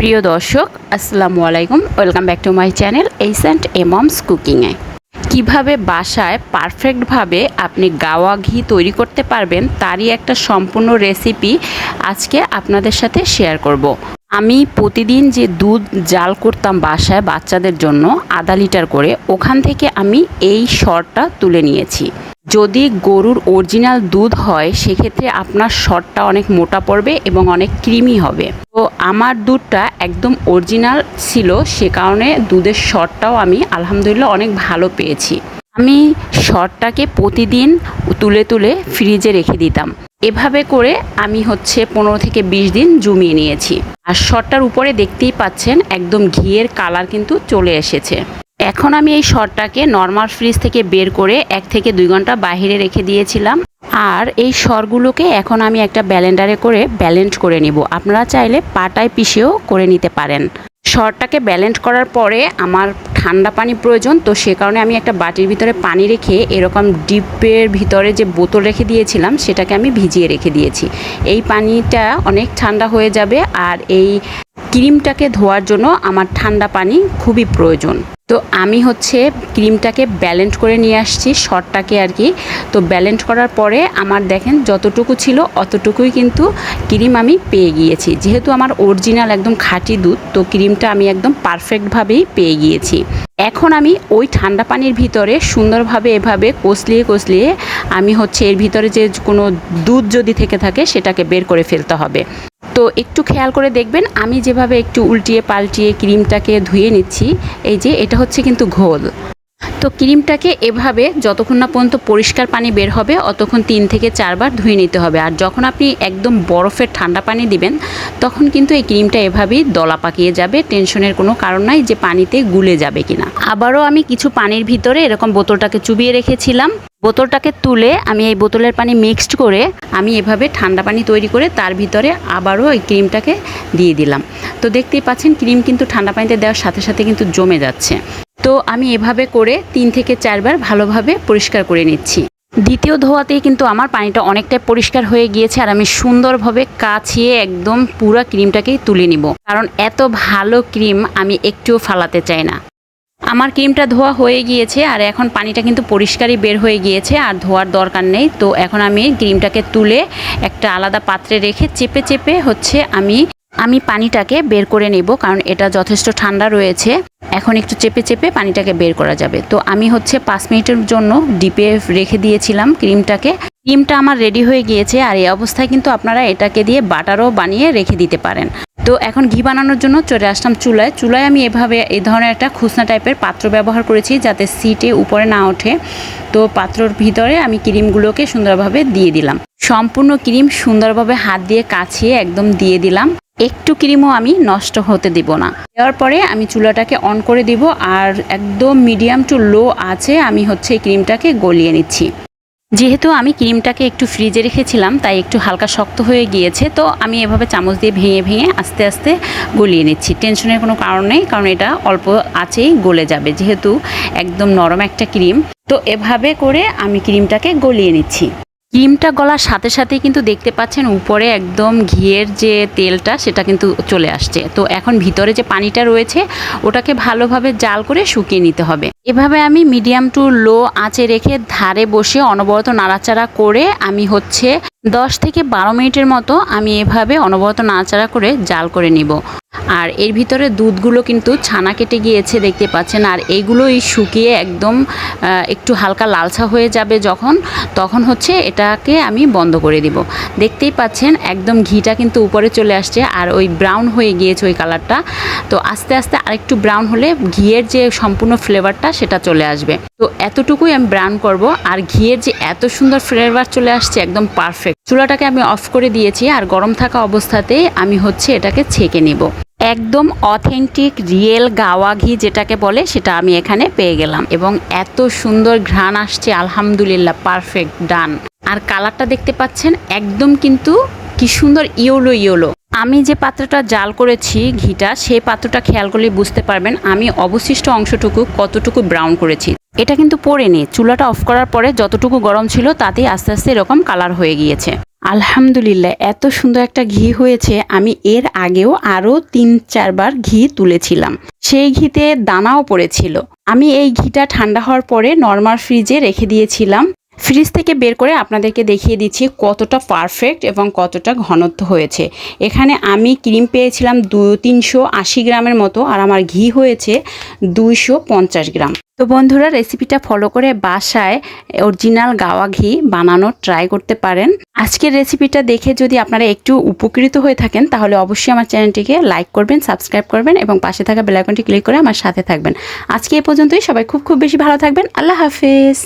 প্রিয় দর্শক, আসসালামু আলাইকুম। Welcome back to my channel ace and এমমস কুকিংয়ে কীভাবে বাসায় পারফেক্টভাবে আপনি গাওয়া ঘি তৈরি করতে পারবেন, তারই একটা সম্পূর্ণ রেসিপি আজকে আপনাদের সাথে শেয়ার করব। আমি প্রতিদিন যে দুধ জাল করতাম বাসায় বাচ্চাদের জন্য, আধা লিটার করে, ওখান থেকে আমি এই শরটা তুলে নিয়েছি। যদি গরুর অরিজিনাল দুধ হয়, সেক্ষেত্রে আপনার শরটা অনেক মোটা পড়বে এবং অনেক ক্রিমি হবে। তো আমার দুধটা একদম অরিজিনাল ছিল, সে কারণে দুধের শরটাও আমি আলহামদুলিল্লাহ অনেক ভালো পেয়েছি। আমি শরটাকে প্রতিদিন তুলে তুলে ফ্রিজে রেখে দিতাম। এভাবে করে আমি হচ্ছে পনেরো থেকে বিশ দিন জমিয়ে নিয়েছি। আর শরটার উপরে দেখতেই পাচ্ছেন, একদম ঘিয়ের কালার কিন্তু চলে এসেছে। এখন আমি এই সরটাকে নর্মাল ফ্রিজ থেকে বের করে এক থেকে দুই ঘণ্টা বাইরে রেখে দিয়েছিলাম। আর এই সরগুলোকে এখন আমি একটা ব্যালেন্ডারে করে ব্যালেন্ড করে নিব। আপনারা চাইলে পাটায় পিষেও করে নিতে পারেন। সরটাকে ব্যালেন্ড করার পরে আমার ঠান্ডা পানি প্রয়োজন, তো সে কারণে আমি একটা বাটির ভিতরে পানি রেখে এরকম ডিপের ভিতরে যে বোতল রেখে দিয়েছিলাম, সেটাকে আমি ভিজিয়ে রেখে দিয়েছি। এই পানিটা অনেক ঠান্ডা হয়ে যাবে, আর এই ক্রিমটাকে ধোয়ার জন্য আমার ঠান্ডা পানি খুবই প্রয়োজন। তো আমি হচ্ছে ক্রিমটাকে ব্যালেন্ড করে নিয়ে আসছি, শর্টটাকে আর কি। তো ব্যালেন্ড করার পরে আমার দেখেন যতটুকু ছিল অতটুকুই কিন্তু ক্রিম আমি পেয়ে গিয়েছি। যেহেতু আমার অরিজিনাল একদম খাঁটি দুধ, তো ক্রিমটা আমি একদম পারফেক্টভাবেই পেয়ে গিয়েছি। এখন আমি ওই ঠান্ডা পানির ভিতরে সুন্দরভাবে এভাবে কষলিয়ে কষলিয়ে আমি হচ্ছে এর ভিতরে যে কোনো দুধ যদি থেকে থাকে সেটাকে বের করে ফেলতে হবে। তো একটু খেয়াল করে দেখবেন, আমি যেভাবে একটু উল্টিয়ে পাল্টিয়ে ক্রিমটাকে ধুয়ে নিচ্ছি, এই যে এটা হচ্ছে কিন্তু ঘোল। তো ক্রিমটাকে এভাবে যতক্ষণ না পর্যন্ত পরিষ্কার পানি বের হবে, অতক্ষণ তিন থেকে চারবার ধুয়ে নিতে হবে। আর যখন আপনি একদম বরফের ঠান্ডা পানি দিবেন, তখন কিন্তু এই ক্রিমটা এভাবেই দলা পাকিয়ে যাবে, টেনশনের কোনো কারণ নাই যে পানিতে গুলে যাবে কিনা। আবারও আমি কিছু পানির ভিতরে এরকম বোতলটাকে চুবিয়ে রেখেছিলাম। বোতলটাকে তুলে আমি এই বোতলের পানি মিক্সড করে আমি এভাবে ঠান্ডা পানি তৈরি করে তার ভিতরে আবারও এই ক্রিমটাকে দিয়ে দিলাম। তো দেখতেই পাচ্ছেন, ক্রিম কিন্তু ঠান্ডা পানিতে দেওয়ার সাথে সাথে কিন্তু জমে যাচ্ছে। তো আমি এভাবে করে তিন থেকে চারবার ভালোভাবে পরিষ্কার করে নিচ্ছি। দ্বিতীয় ধোয়াতেই কিন্তু আমার পানিটা অনেকটাই পরিষ্কার হয়ে গিয়েছে আর আমি সুন্দরভাবে কাছিয়ে একদম পুরো ক্রিমটাকেই তুলে নিব। কারণ এত ভালো ক্রিম আমি একটুও ফালাতে চাই না। আমার ক্রিমটা ধোয়া হয়ে গিয়েছে আর এখন পানিটা কিন্তু পরিষ্কারই বের হয়ে গিয়েছে আর ধোয়ার দরকার নেই। তো এখন আমি ক্রিমটাকে তুলে একটা আলাদা পাত্রে রেখে চেপে চেপে হচ্ছে আমি আমি পানিটাকে বের করে নেব, কারণ এটা যথেষ্ট ঠান্ডা রয়েছে। এখন একটু চেপে চেপে পানিটাকে বের করা যাবে। তো আমি হচ্ছে পাঁচ মিনিটের জন্য ডিপে রেখে দিয়েছিলাম ক্রিমটাকে। ক্রিমটা আমার রেডি হয়ে গিয়েছে, আর এই অবস্থায় কিন্তু আপনারা এটাকে দিয়ে বাটারও বানিয়ে রেখে দিতে পারেন। তো এখন ঘি বানানোর জন্য চলে আসলাম চুলায়। চুলায় আমি এভাবে এই ধরনের একটা খুসনা টাইপের পাত্র ব্যবহার করেছি, যাতে সিটে উপরে না ওঠে। তো পাত্রর ভিতরে আমি ক্রিমগুলোকে সুন্দরভাবে দিয়ে দিলাম। সম্পূর্ণ ক্রিম সুন্দরভাবে হাত দিয়ে কাছিয়ে একদম দিয়ে দিলাম। একটু ক্রিমও আমি নষ্ট হতে দিব না। দেওয়ার পরে আমি চুলাটাকে অন করে দিব আর একদম মিডিয়াম টু লো আছে আমি হচ্ছে এই ক্রিমটাকে গলিয়ে নিচ্ছি। যেহেতু আমি ক্রিমটাকে একটু ফ্রিজে রেখেছিলাম, তাই একটু হালকা শক্ত হয়ে গিয়েছে, তো আমি এভাবে চামচ দিয়ে ভেঙে ভেঙে আস্তে আস্তে গলিয়ে নিচ্ছি। টেনশনের কোনো কারণ নেই, কারণ এটা অল্প আছেই গলে যাবে, যেহেতু একদম নরম একটা ক্রিম। তো এভাবে করে আমি ক্রিমটাকে গলিয়ে নিচ্ছি। ক্রিমটা গলার সাথে সাথে কিন্তু দেখতে পাচ্ছেন উপরে একদম ঘিয়ের যে তেলটা, সেটা কিন্তু চলে আসছে। তো এখন ভিতরে যে পানিটা রয়েছে, ওটাকে ভালোভাবে জাল করে শুকিয়ে নিতে হবে। এভাবে আমি মিডিয়াম টু লো আঁচে রেখে ধারে বসে অনবরত নাড়াচাড়া করে আমি হচ্ছে দশ থেকে বারো মিনিটের মতো আমি এভাবে অনবরত নাড়াচাড়া করে জাল করে নিব। আর এর ভিতরে দুধগুলো কিন্তু ছানা কেটে গিয়েছে দেখতে পাচ্ছেন। আর এইগুলোই শুকিয়ে একদম একটু হালকা লালসা হয়ে যাবে যখন, তখন হচ্ছে এটাকে আমি বন্ধ করে দিব। দেখতেই পাচ্ছেন একদম ঘিটা কিন্তু উপরে চলে আসছে আর ওই ব্রাউন হয়ে গিয়েছে ওই কালারটা তো আস্তে আস্তে আরেকটু ব্রাউন হলে ঘিয়ের যে সম্পূর্ণ ফ্লেভারটা সেটা চলে আসবে। তো এতটুকুই আমি ব্রাউন করব। আর ঘিয়ের যে এত সুন্দর ফ্লেভার চলে আসছে, একদম পারফেক্ট চুলাটাকে আমি অফ করে দিয়েছি আর গরম থাকা অবস্থাতেই আমি হচ্ছে এটাকে ছেঁকে নেব। একদম অথেন্টিক রিয়েল গাওয়া ঘি যেটাকে বলে, সেটা আমি এখানে পেয়ে গেলাম। এবং এত সুন্দর ঘ্রাণ আসছে, আলহামদুলিল্লাহ পারফেক্ট ডান আর কালারটা দেখতে পাচ্ছেন, একদম কিন্তু কি সুন্দর ইয়োলো ইয়োলো। আমি যে পাত্রটা জাল করেছি ঘিটা সেই পাত্রটা খেয়াল করলে বুঝতে পারবেন আমি অবশিষ্ট অংশটুকু কতটুকু ব্রাউন করেছি। এটা কিন্তু পড়েনি চুলাটা অফ করার পরে যতটুকু গরম ছিল তাতেই আস্তে আস্তে এরকম কালার হয়ে গিয়েছে। আলহামদুলিল্লাহ, এত সুন্দর একটা ঘি হয়েছে, আমি এর আগেও আরও তিন চারবার ঘি তুলেছিলাম। সেই ঘিতে দানাও পড়েছিল। আমি এই ঘিটা ঠান্ডা হওয়ার পরে নর্মাল ফ্রিজে রেখে দিয়েছিলাম। ফ্রিজ থেকে বের করে আপনাদেরকে দেখিয়ে দিচ্ছি কতটা পারফেক্ট এবং কতটা ঘনত্ব হয়েছে। এখানে আমি ক্রিম পেয়েছিলাম দু, তিনশো আশি গ্রামের মতো আর আমার ঘি হয়েছে দুইশো পঞ্চাশ গ্রাম। তো বন্ধুরা রেসিপিটা ফলো করে বাসায় অরিজিনাল গাওয়া ঘি বানানোর ট্রাই করতে পারেন। আজকের রেসিপিটা দেখে যদি আপনারা একটু উপকৃত হয়ে থাকেন, তাহলে অবশ্যই আমার চ্যানেলটিকে লাইক করবেন সাবস্ক্রাইব করবেন এবং পাশে থাকা বেলাইকনটি ক্লিক করে আমার সাথে থাকবেন। আজকে এ পর্যন্তই, সবাই খুব খুব বেশি ভালো থাকবেন। আল্লাহ হাফেজ।